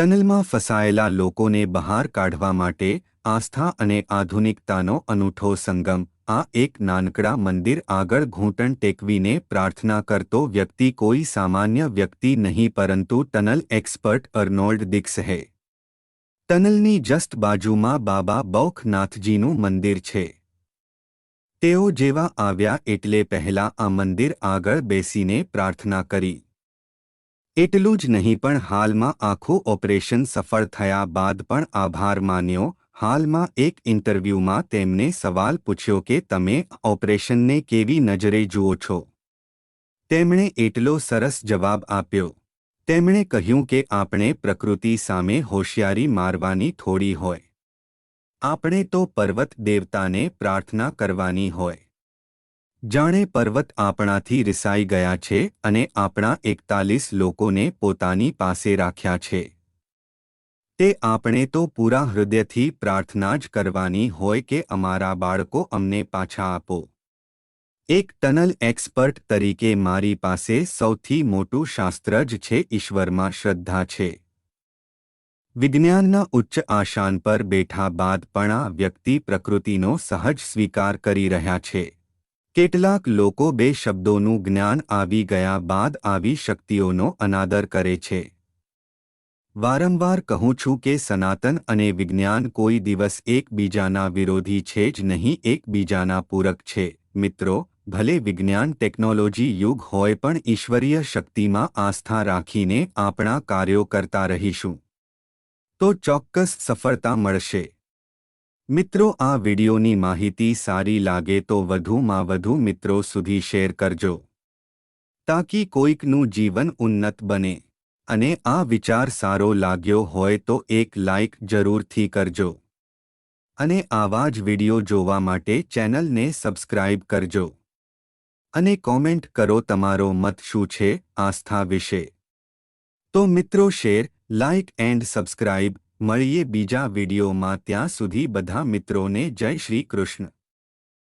ટનલમાં ફસાયેલા લોકોને બહાર કાઢવા માટે આસ્થા અને આધુનિકતાનો અનૂઠો સંગમ, આ એક નાનકડા મંદિર આગળ ઘૂંટણ ટેકવીને પ્રાર્થના કરતો વ્યક્તિ કોઈ સામાન્ય વ્યક્તિ નહીં પરંતુ ટનલ એક્સપર્ટ અર્નોલ્ડ દિક્સ હે ટનલની જસ્ટ બાજુમાં બાબા બૌખનાથજીનું મંદિર છે. તેઓ જેવા આવ્યા એટલે પહેલા આ મંદિર આગળ બેસીને પ્રાર્થના કરી. એટલું જ નહીં પણ હાલમાં આખું ઓપરેશન સફળ થયા બાદ પણ આભાર માન્યો. હાલમાં એક ઇન્ટરવ્યૂમાં તેમને સવાલ પૂછ્યો કે તમે ઓપરેશનને કેવી નજરે જુઓ છો? તેમણે એટલો સરસ જવાબ આપ્યો. તેમણે કહ્યું કે આપણે પ્રકૃતિ સામે હોશિયારી મારવાની થોડી હોય. આપણે તો પર્વત દેવતાને પ્રાર્થના કરવાની હોય. જાણે પર્વત આપણાથી રિસાઈ ગયા છે અને આપણા એકતાલીસ લોકોને પોતાની પાસે રાખ્યા છે. તે આપણે તો પૂરા હૃદયથી પ્રાર્થના જ કરવાની હોય કે અમારા બાળકો અમને પાછા આપો. એક ટનલ એક્સપર્ટ તરીકે મારી પાસે સૌથી મોટું શાસ્ત્ર જ છે ઈશ્વરમાં શ્રદ્ધા છે. વિજ્ઞાનના ઉચ્ચ આશાન પર બેઠા બાદ પણ આ વ્યક્તિ પ્રકૃતિનો સહજ સ્વીકાર કરી રહ્યા છે. કેટલાક લોકો બે શબ્દોનું જ્ઞાન આવી ગયા બાદ આવી શક્તિઓનો અનાદર કરે છે. વારંવાર કહું છું કે સનાતન અને વિજ્ઞાન કોઈ દિવસ એકબીજાના વિરોધી છે જ નહીં, એકબીજાના પૂરક છે. મિત્રો, ભલે વિજ્ઞાન ટેકનોલોજી યુગ હોય પણ ઈશ્વરીય શક્તિમાં આસ્થા રાખીને આપણા કાર્યો કરતા રહીશું. તો ચોક્કસ સફળતા મળશે. મિત્રો, આ વિડીયોની માહિતી સારી લાગે તો વધુમાં વધુ મિત્રો સુધી શેર કરજો. તાકી કોઈકનું જીવન ઉન્નત બને. અને આ વિચાર સારો લાગ્યો હોય તો એક લાઇક જરૂરથી કરજો. અને આવા જ વિડિયો જોવા માટે ચેનલને સબસ્ક્રાઇબ કરજો. અને કોમેન્ટ કરો તમારો મત શું છે આસ્થા વિશે. તો મિત્રો, શેર લાઇક એન્ડ સબસ્ક્રાઇબ મળીએ બીજા વિડીયોમાં ત્યાં સુધી બધા મિત્રોને જય શ્રી કૃષ્ણ.